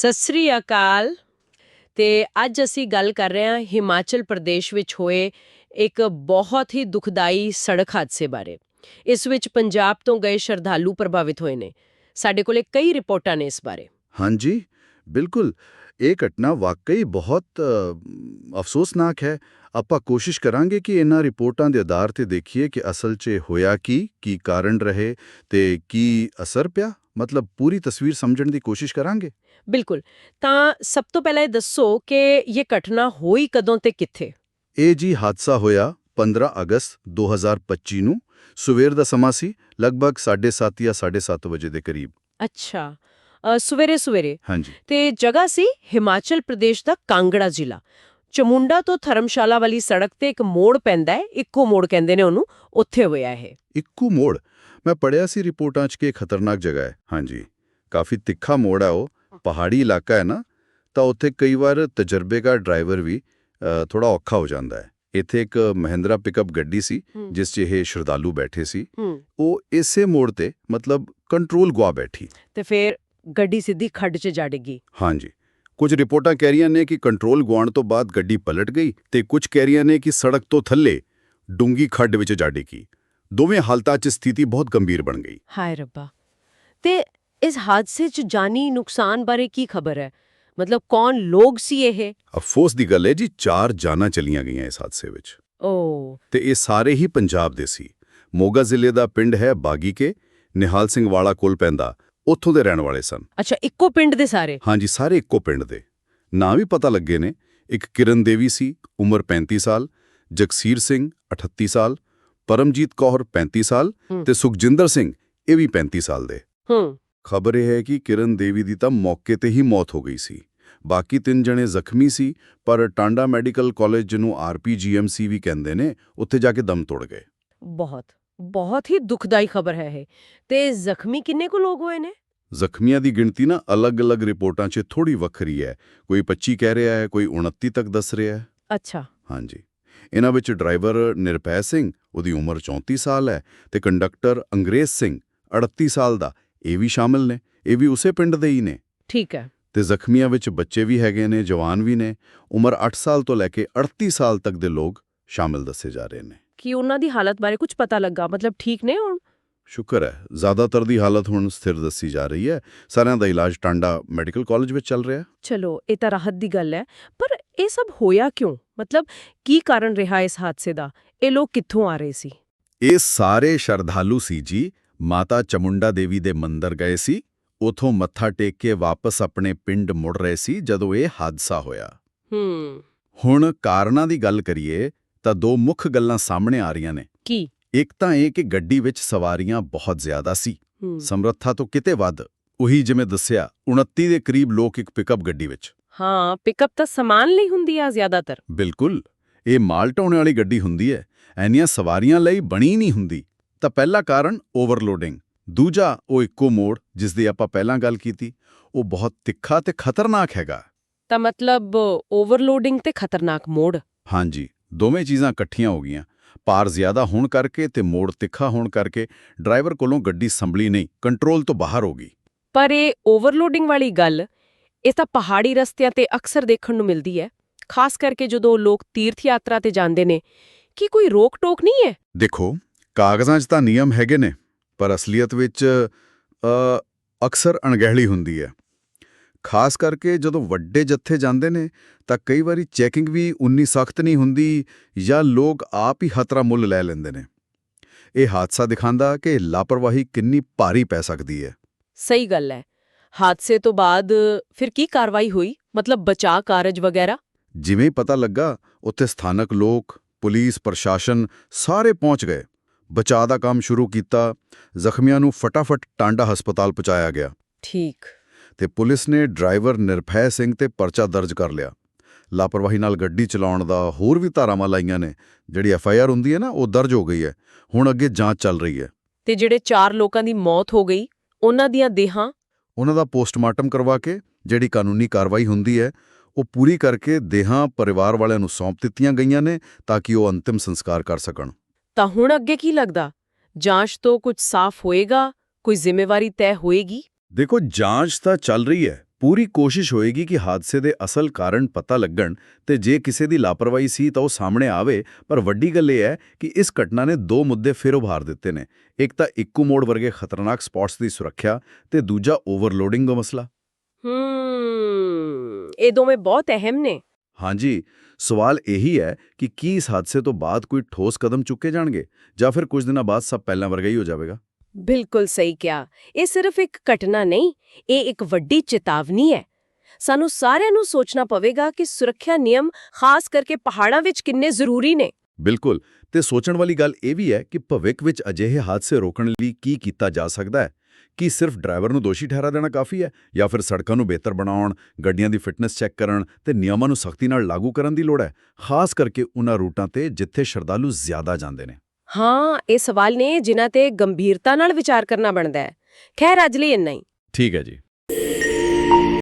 ਸਤਿ ਸ੍ਰੀ ਅਕਾਲ। ਤੇ ਅੱਜ ਅਸੀਂ ਗੱਲ ਕਰ ਰਹੇ ਹਾਂ ਹਿਮਾਚਲ ਪ੍ਰਦੇਸ਼ ਵਿੱਚ ਹੋਏ ਇੱਕ ਬਹੁਤ ਹੀ ਦੁਖਦਾਈ ਸੜਕ ਹਾਦਸੇ ਬਾਰੇ। ਇਸ ਵਿੱਚ ਪੰਜਾਬ ਤੋਂ ਗਏ ਸ਼ਰਧਾਲੂ ਪ੍ਰਭਾਵਿਤ ਹੋਏ ਨੇ। ਸਾਡੇ ਕੋਲੇ ਕਈ ਰਿਪੋਰਟਾਂ ਨੇ ਇਸ ਬਾਰੇ। ਹਾਂਜੀ, ਬਿਲਕੁਲ। ਇਹ ਘਟਨਾ ਵਾਕਈ ਬਹੁਤ ਅਫਸੋਸਨਾਕ ਹੈ। ਆਪਾਂ ਕੋਸ਼ਿਸ਼ ਕਰਾਂਗੇ ਕਿ ਇਹਨਾਂ ਰਿਪੋਰਟਾਂ ਦੇ ਆਧਾਰ ਤੇ ਦੇਖੀਏ ਕਿ ਅਸਲ 'ਚ ਹੋਇਆ ਕੀ ਕੀ ਕਾਰਨ ਰਹੇ ਤੇ ਕੀ ਅਸਰ ਪਿਆ। ਮਤਲਬ ਪੂਰੀ ਤਸਵੀਰ ਸਮਝਣ ਦੀ ਕੋਸ਼ਿਸ਼ ਕਰਾਂਗੇ? ਬਿਲਕੁਲ। ਤਾਂ ਸਭ ਤੋਂ ਪਹਿਲਾਂ ਇਹ ਦੱਸੋ ਕਿ ਇਹ ਘਟਨਾ ਹੋਈ ਕਦੋਂ ਤੇ ਕਿੱਥੇ? ਇਹ ਜੀ ਹਾਦਸਾ ਹੋਇਆ 15 ਅਗਸਤ 2025 ਨੂੰ। ਸਵੇਰ ਦਾ ਸਮਾਂ ਸੀ ਲਗਭਗ 7:30 ਜਾਂ 7:30 ਵਜੇ ਦੇ ਕਰੀਬ। ਅੱਛਾ। ਸਵੇਰੇ ਸਵੇਰੇ। ਹਾਂਜੀ। ਤੇ ਜਗ੍ਹਾ ਸੀ ਹਿਮਾਚਲ ਪ੍ਰਦੇਸ਼ ਦਾ ਕਾਂਗੜਾ ਜ਼ਿਲ੍ਹਾ। ਚਮੁੰਡਾ ਤੋਂ ਧਰਮਸ਼ਾਲਾ ਵਾਲੀ ਸੜਕ ਤੇ ਇੱਕ ਮੋੜ ਪੈਂਦਾ ਹੈ ਇੱਕੋ ਮੋੜ ਕਹਿੰਦੇ ਨੇ ਉਹਨੂੰ ਉੱਥੇ ਹੋਇਆ ਇਹ। ਇੱਕੋ ਮੋੜ? ਮੈਂ ਪੜਿਆ ਸੀ ਰਿਪੋਰਟਾਂ 'ਚ ਕਿ ਇਹ ਖਤਰਨਾਕ ਜਗ੍ਹਾ ਹੈ। ਹਾਂਜੀ। ਕਾਫੀ ਤਿੱਖਾ ਮੋੜ ਹੈ ਉਹ। ਪਹਾੜੀ ਇਲਾਕਾ ਹੈ ਨਾ ਤਾਂ ਉੱਥੇ ਕਈ ਵਾਰ ਤਜਰਬੇਕਾਰ ਡਰਾਈਵਰ ਵੀ ਥੋੜਾ ਔਖਾ ਹੋ ਜਾਂਦਾ ਹੈ। ਇੱਥੇ ਇੱਕ ਮਹਿੰਦਰਾ ਪਿਕਅਪ ਗੱਡੀ ਸੀ। ਜਿਸ 'ਚ ਇਹ ਸ਼ਰਧਾਲੂ ਬੈਠੇ ਸੀ। ਉਹ ਇਸੇ ਮੋੜ ਤੇ ਮਤਲਬ ਕੰਟਰੋਲ ਗਵਾ ਬੈਠੀ। ਤੇ ਫਿਰ ਗੱਡੀ ਸਿੱਧੀ ਖੱਡ 'ਚ ਜਾ ਡਿੱਗੀ। ਹਾਂਜੀ। ਕੁਝ ਰਿਪੋਰਟਾਂ ਕਹਿ ਰਹੀਆਂ ਨੇ ਕਿ ਕੰਟਰੋਲ ਗਵਾਉਣ ਤੋਂ ਬਾਅਦ ਗੱਡੀ ਪਲਟ ਗਈ ਤੇ ਕੁਝ ਕਹਿ ਰਹੀਆਂ ਨੇ ਕਿ ਸੜਕ ਤੋਂ ਥੱਲੇ ਡੂੰਗੀ ਖੱਡ ਵਿੱਚ ਜਾ ਡਿੱਗੀ। ਦੋਵੇਂ ਹਾਲਤਾਂ 'ਚ ਸਥਿਤੀ ਬਹੁਤ ਗੰਭੀਰ ਬਣ ਗਈ। ਹਾਏ ਰੱਬਾ। ਤੇ ਇਸ ਹਾਦਸੇ 'ਚ ਜਾਨੀ ਨੁਕਸਾਨ ਬਾਰੇ ਕੀ ਖਬਰ ਹੈ? ਮਤਲਬ ਕੌਣ ਲੋਕ ਸੀ ਇਹ? ਅਫਸੋਸ ਦੀ ਗੱਲ ਹੈ ਜੀ ਚਾਰ ਜਾਨਾਂ ਚਲੀਆਂ ਗਈਆਂ ਇਸ ਹਾਦਸੇ ਵਿੱਚ। ਓ। ਤੇ ਇਹ ਸਾਰੇ ਹੀ ਪੰਜਾਬ ਦੇ ਸੀ। ਮੋਗਾ ਜ਼ਿਲ੍ਹੇ ਦਾ ਪਿੰਡ ਹੈ ਬਾਗੀਕੇ ਨਿਹਾਲ ਸਿੰਘ ਵਾਲਾ ਕੋਲ ਪੈਂਦਾ ਉੱਥੋਂ ਦੇ ਰਹਿਣ ਵਾਲੇ ਸਨ। ਅੱਛਾ ਇੱਕੋ ਪਿੰਡ ਦੇ ਸਾਰੇ? ਹਾਂਜੀ ਸਾਰੇ ਇੱਕੋ ਪਿੰਡ ਦੇ। ਨਾਂ ਵੀ ਪਤਾ ਲੱਗੇ ਨੇ। ਇੱਕ ਕਿਰਨ ਦੇਵੀ ਸੀ ਉਮਰ 35 ਸਾਲ ਜਗਸੀਰ ਸਿੰਘ 38 ਸਾਲ ਪਰਮਜੀਤ ਕੌਰ 35 ਸਾਲ। ਤੇ ਸੁਖਜਿੰਦਰ ਸਿੰਘ ਇਹ ਵੀ 35 ਸਾਲ ਦੇ। ਹੂੰ। ਖਬਰ ਇਹ ਹੈ ਕਿ ਕਿਰਨ ਦੇਵੀ ਦੀ ਤਾਂ ਮੌਕੇ ਤੇ ਹੀ ਮੌਤ ਹੋ ਗਈ ਸੀ। ਬਾਕੀ ਤਿੰਨ ਜਣੇ ਜ਼ਖਮੀ ਸੀ ਪਰ ਟਾਂਡਾ ਮੈਡੀਕਲ ਕਾਲਜ ਜਿਹਨੂੰ ਆਰਪੀਜੀਐਮਸੀ ਵੀ ਕਹਿੰਦੇ ਨੇ ਉੱਥੇ ਜਾ ਕੇ ਦਮ ਤੋੜ ਗਏ। ਬਹੁਤ ਬਹੁਤ ਹੀ ਦੁਖਦਾਈ ਖਬਰ ਹੈ ਇਹ। ਤੇ ਜ਼ਖਮੀ ਕਿੰਨੇ ਕੁ ਲੋਕ ਹੋਏ ਨੇ? ਜ਼ਖਮੀਆਂ ਦੀ ਗਿਣਤੀ ਨਾ ਅਲੱਗ-ਅਲੱਗ ਰਿਪੋਰਟਾਂ 'ਚ ਥੋੜੀ ਵੱਖਰੀ ਹੈ। ਕੋਈ 25 ਕਹਿ ਰਿਹਾ ਹੈ ਕੋਈ 29 ਤੱਕ ਦੱਸ ਰਿਹਾ ਹੈ। ਅੱਛਾ। ਹਾਂਜੀ। ਇਹਨਾਂ ਵਿੱਚ ਡਰਾਈਵਰ ਨਿਰਪੈ ਸਿੰਘ ਉਹਦੀ ਉਮਰ 34 ਸਾਲ ਹੈ ਤੇ ਕੰਡਕਟਰ ਅੰਗਰੇਜ਼ ਸਿੰਘ 38 ਸਾਲ ਦਾ। ਇਹ ਵੀ ਸ਼ਾਮਲ ਨੇ ਇਹ ਵੀ ਉਸੇ ਪਿੰਡ ਦੇ ਹੀ ਨੇ। ਠੀਕ ਹੈ। ਤੇ ਜ਼ਖਮੀਆਂ ਵਿੱਚ ਬੱਚੇ ਵੀ ਹੈਗੇ ਨੇ ਜਵਾਨ ਵੀ ਨੇ। ਉਮਰ 8 ਸਾਲ ਤੋਂ ਲੈ ਕੇ 38 ਸਾਲ ਤੱਕ ਦੇ ਲੋਕ ਸ਼ਾਮਲ ਦੱਸੇ ਜਾ ਰਹੇ ਨੇ। ਕੀ ਉਹਨਾਂ ਦੀ ਹਾਲਤ ਬਾਰੇ ਕੁਝ ਪਤਾ ਲੱਗਾ? ਮਤਲਬ ਠੀਕ ਨੇ ਹੁਣ? ਸ਼ੁਕਰ ਹੈ ਜ਼ਿਆਦਾਤਰ ਦੀ ਹਾਲਤ ਹੁਣ ਸਥਿਰ ਦੱਸੀ ਜਾ ਰਹੀ ਹੈ। ਸਾਰਿਆਂ ਦਾ ਇਲਾਜ ਟਾਂਡਾ ਮੈਡੀਕਲ ਕਾਲਜ ਵਿੱਚ ਚੱਲ ਰਿਹਾ। ਚਲੋ ਇਹ ਤਾਂ ਰਾਹਤ ਦੀ ਗੱਲ ਹੈ। ਪਰ ਇਹ ਸਭ ਹੋਇਆ ਕਿਉਂ? ਮਤਲਬ ਕੀ ਕਾਰਨ ਰਿਹਾ ਇਸ ਹਾਦਸੇ ਦਾ? ਇਹ ਲੋਕ ਕਿੱਥੋਂ ਆ ਰਹੇ ਸੀ? ਇਹ ਸਾਰੇ ਸ਼ਰਧਾਲੂ ਸੀ ਜੀ। ਮਾਤਾ ਚਮੁੰਡਾ ਦੇਵੀ ਦੇ ਮੰਦਰ ਗਏ ਸੀ। ਉਥੋਂ ਮੱਥਾ ਟੇਕ ਕੇ ਵਾਪਸ ਆਪਣੇ ਪਿੰਡ ਮੁੜ ਰਹੇ ਸੀ ਜਦੋਂ ਇਹ ਹਾਦਸਾ ਹੋਇਆ। ਹੂੰ। ਹੁਣ ਕਾਰਨਾਂ ਦੀ ਗੱਲ ਕਰੀਏ ਤਾਂ ਦੋ ਮੁੱਖ ਗੱਲਾਂ ਸਾਹਮਣੇ ਆ ਰਹੀਆਂ ਨੇ। ਕੀ? ਇੱਕ ਤਾਂ ਇਹ ਕਿ ਗੱਡੀ ਵਿੱਚ ਸਵਾਰੀਆਂ ਬਹੁਤ ਜ਼ਿਆਦਾ ਸੀ। ਸਮਰੱਥਾ ਤੋਂ ਕਿਤੇ ਵੱਧ। ਉਹੀ ਜਿਵੇਂ ਦੱਸਿਆ 29 ਦੇ ਕਰੀਬ ਲੋਕ ਇੱਕ ਪਿਕਅਪ ਗੱਡੀ ਵਿੱਚ। ਹਾਂ ਪਿਕਅਪ ਤਾਂ ਸਮਾਨ ਲਈ ਹੁੰਦੀ ਆ ਜ਼ਿਆਦਾਤਰ। ਬਿਲਕੁਲ। ਇਹ ਮਾਲ ਢੋਣੇ ਵਾਲੀ ਗੱਡੀ ਹੁੰਦੀ ਹੈ। ਐਨੀਆਂ ਸਵਾਰੀਆਂ ਲਈ ਬਣੀ ਨਹੀਂ ਹੁੰਦੀ। ਤਾਂ ਪਹਿਲਾ ਕਾਰਨ ਓਵਰਲੋਡਿੰਗ। ਦੂਜਾ ਉਹ ਇੱਕੋ ਮੋੜ ਜਿਸ ਦੀ ਆਪਾਂ ਪਹਿਲਾਂ ਗੱਲ ਕੀਤੀ। ਉਹ ਬਹੁਤ ਤਿੱਖਾ ਤੇ ਖਤਰਨਾਕ ਹੈਗਾ। ਤਾਂ ਮਤਲਬ ਓਵਰਲੋਡਿੰਗ ਤੇ ਖਤਰਨਾਕ ਮੋੜ? ਹਾਂਜੀ ਦੋਵੇਂ ਚੀਜ਼ਾਂ ਇਕੱਠੀਆਂ ਹੋ ਗਈਆਂ। ਪਾਰ ਜ਼ਿਆਦਾ ਹੋਣ ਕਰਕੇ ਤੇ ਮੋੜ ਤਿੱਖਾ ਹੋਣ ਕਰਕੇ ਡਰਾਈਵਰ ਕੋਲੋਂ ਗੱਡੀ ਸੰਭਲੀ ਨਹੀਂ ਕੰਟਰੋਲ ਤੋਂ ਬਾਹਰ ਹੋ ਗਈ। ਪਰ ਇਹ ਓਵਰਲੋਡਿੰਗ ਵਾਲੀ ਗੱਲ ਇਹ ਤਾਂ ਪਹਾੜੀ ਰਸਤਿਆਂ ਤੇ ਅਕਸਰ ਦੇਖਣ ਨੂੰ ਮਿਲਦੀ ਹੈ ਖਾਸ ਕਰਕੇ ਜਦੋਂ ਲੋਕ ਤੀਰਥ ਯਾਤਰਾ ਤੇ ਜਾਂਦੇ ਨੇ। ਕੀ ਕੋਈ ਰੋਕ ਟੋਕ ਨਹੀਂ ਹੈ? ਦੇਖੋ ਕਾਗਜ਼ਾਂ 'ਚ ਤਾਂ ਨਿਯਮ ਹੈਗੇ ਨੇ ਪਰ ਅਸਲੀਅਤ ਵਿੱਚ ਅ, ਅਕਸਰ ਅਣਗਹਿਲੀ ਹੁੰਦੀ ਹੈ। ਖਾਸ ਕਰਕੇ ਜਦੋਂ ਵੱਡੇ ਜੱਥੇ ਜਾਂਦੇ ਨੇ ਤਾਂ ਕਈ ਵਾਰੀ ਚੈਕਿੰਗ ਵੀ ਉਨੀ ਸਖਤ ਨਹੀਂ ਹੁੰਦੀ ਜਾਂ ਲੋਕ ਆਪ ਹੀ ਖਤਰਾ ਮੁੱਲ ਲੈ ਲੈਂਦੇ ਨੇ। ਇਹ ਹਾਦਸਾ ਦਿਖਾਉਂਦਾ ਕਿ ਲਾਪਰਵਾਹੀ ਕਿੰਨੀ ਭਾਰੀ ਪੈ ਸਕਦੀ ਹੈ। ਸਹੀ ਗੱਲ ਹੈ। ਹਾਦਸੇ ਤੋਂ ਬਾਅਦ ਫਿਰ ਕੀ ਕਾਰਵਾਈ ਹੋਈ? ਮਤਲਬ ਬਚਾਅ ਕਾਰਜ ਵਗੈਰਾ? ਜਿਵੇਂ ਪਤਾ ਲੱਗਾ ਉੱਥੇ ਸਥਾਨਕ ਲੋਕ ਪੁਲਿਸ ਪ੍ਰਸ਼ਾਸਨ ਸਾਰੇ ਪਹੁੰਚ ਗਏ। ਬਚਾਅ ਦਾ ਕੰਮ ਸ਼ੁਰੂ ਕੀਤਾ। ਜ਼ਖਮੀਆਂ ਨੂੰ ਫਟਾਫਟ ਟਾਂਡਾ ਹਸਪਤਾਲ ਪਹੁੰਚਾਇਆ ਗਿਆ। ਠੀਕ। ਤੇ ਪੁਲਿਸ ਨੇ ਡਰਾਈਵਰ ਨਿਰਭੈ ਸਿੰਘ ਤੇ ਪਰਚਾ ਦਰਜ ਕਰ ਲਿਆ। ਲਾਪਰਵਾਹੀ ਨਾਲ ਗੱਡੀ ਚਲਾਉਣ ਦਾ ਹੋਰ ਵੀ ਧਾਰਾਵਾਂ ਲਾਈਆਂ ਨੇ। ਜਿਹੜੀ ਐਫ ਆਈ ਆਰ ਹੁੰਦੀ ਹੈ ਨਾ ਉਹ ਦਰਜ ਹੋ ਗਈ ਹੈ। ਹੁਣ ਅੱਗੇ ਜਾਂਚ ਚੱਲ ਰਹੀ ਹੈ। ਤੇ ਜਿਹੜੇ ਚਾਰ ਲੋਕਾਂ ਦੀ ਮੌਤ ਹੋ ਗਈ ਉਹਨਾਂ ਦੀਆਂ ਦੇਹਾਂ ਉਹਨਾਂ ਦਾ ਪੋਸਟਮਾਰਟਮ ਕਰਵਾ ਕੇ ਜਿਹੜੀ ਕਾਨੂੰਨੀ ਕਾਰਵਾਈ ਹੁੰਦੀ ਹੈ ਉਹ ਪੂਰੀ ਕਰਕੇ ਦੇਹਾਂ ਪਰਿਵਾਰ ਵਾਲਿਆਂ ਨੂੰ ਸੌਂਪ ਦਿੱਤੀਆਂ ਗਈਆਂ ਨੇ ਤਾਂ ਕਿ ਉਹ ਅੰਤਿਮ ਸੰਸਕਾਰ ਕਰ ਸਕਣ। ਤਾਂ ਹੁਣ ਅੱਗੇ ਕੀ ਲੱਗਦਾ? ਜਾਂਚ ਤੋਂ ਕੁਝ ਸਾਫ਼ ਹੋਏਗਾ? ਕੋਈ ਜ਼ਿੰਮੇਵਾਰੀ ਤੈਅ ਹੋਏਗੀ? ਦੇਖੋ ਜਾਂਚ ਤਾਂ ਚੱਲ ਰਹੀ ਹੈ। ਪੂਰੀ ਕੋਸ਼ਿਸ਼ ਹੋਏਗੀ ਕਿ ਹਾਦਸੇ ਦੇ ਅਸਲ ਕਾਰਨ ਪਤਾ ਲੱਗਣ ਤੇ ਜੇ ਕਿਸੇ ਦੀ ਲਾਪਰਵਾਹੀ ਸੀ ਤਾਂ ਉਹ ਸਾਹਮਣੇ ਆਵੇ ਪਰ ਵੱਡੀ ਗੱਲ ਇਹ ਹੈ ਕਿ ਇਸ ਘਟਨਾ ਨੇ ਦੋ ਮੁੱਦੇ ਫਿਰ ਉਭਾਰ ਦਿੱਤੇ ਨੇ। ਇੱਕ ਤਾਂ ਇੱਕੋ ਮੋੜ ਵਰਗੇ ਖਤਰਨਾਕ ਸਪੌਟਸ ਦੀ ਸੁਰੱਖਿਆ ਤੇ ਦੂਜਾ ਓਵਰਲੋਡਿੰਗ ਦਾ ਮਸਲਾ। ਹੂੰ ਇਹ ਦੋਵੇਂ ਬਹੁਤ ਅਹਿਮ ਨੇ। ਹਾਂਜੀ ਸਵਾਲ ਇਹੀ ਹੈ ਕਿ ਕੀ ਇਸ ਹਾਦਸੇ ਤੋਂ ਬਾਅਦ ਕੋਈ ਠੋਸ ਕਦਮ ਚੁੱਕੇ ਜਾਣਗੇ ਜਾਂ ਫਿਰ ਕੁਝ ਦਿਨਾਂ ਬਾਅਦ ਸਭ ਪਹਿਲਾਂ ਵਰਗਾ ਹੀ ਹੋ ਜਾਵੇਗਾ? ਬਿਲਕੁਲ ਸਹੀ ਕਿਹਾ। ਇਹ ਸਿਰਫ ਇੱਕ ਘਟਨਾ ਨਹੀਂ, ਇਹ ਇੱਕ ਵੱਡੀ ਚੇਤਾਵਨੀ ਹੈ। ਸਾਨੂੰ ਸਾਰਿਆਂ ਨੂੰ ਸੋਚਣਾ ਪਵੇਗਾ ਕਿ ਸੁਰੱਖਿਆ ਨਿਯਮ ਖਾਸ ਕਰਕੇ ਪਹਾੜਾਂ ਵਿੱਚ ਕਿੰਨੇ ਜ਼ਰੂਰੀ ਨੇ। ਬਿਲਕੁਲ, ਤੇ ਸੋਚਣ ਵਾਲੀ ਗੱਲ ਇਹ ਵੀ ਹੈ ਕਿ ਭਵਿੱਖ ਵਿੱਚ ਅਜਿਹੇ ਹਾਦਸੇ ਰੋਕਣ ਲਈ ਕੀ ਕੀਤਾ ਜਾ ਸਕਦਾ ਹੈ? ਕੀ ਸਿਰਫ ਡਰਾਈਵਰ ਨੂੰ ਦੋਸ਼ੀ ਠਹਿਰਾ ਦੇਣਾ ਕਾਫੀ ਹੈ, ਜਾਂ ਫਿਰ ਸੜਕਾਂ ਨੂੰ ਬਿਹਤਰ ਬਣਾਉਣ, ਗੱਡੀਆਂ ਦੀ ਫਿਟਨੈਸ ਚੈੱਕ ਕਰਨ ਤੇ ਨਿਯਮਾਂ ਨੂੰ ਸਖਤੀ ਨਾਲ ਲਾਗੂ ਕਰਨ ਦੀ ਲੋੜ ਹੈ? ਖਾਸ ਕਰਕੇ ਉਹਨਾਂ ਰੂਟਾਂ ਤੇ ਜਿੱਥੇ ਸ਼ਰਧਾਲੂ ਜ਼ਿਆਦਾ ਜਾਂਦੇ ਨੇ। ਹਾਂ, ਇਹ ਸਵਾਲ ਨੇ ਜਿਨ੍ਹਾਂ ਤੇ ਗੰਭੀਰਤਾ ਨਾਲ ਵਿਚਾਰ ਕਰਨਾ ਬਣਦਾ ਹੈ। ਖੈਰ, ਅੱਜ ਲਈ ਇੰਨਾ ਹੀ। ਠੀਕ ਹੈ ਜੀ।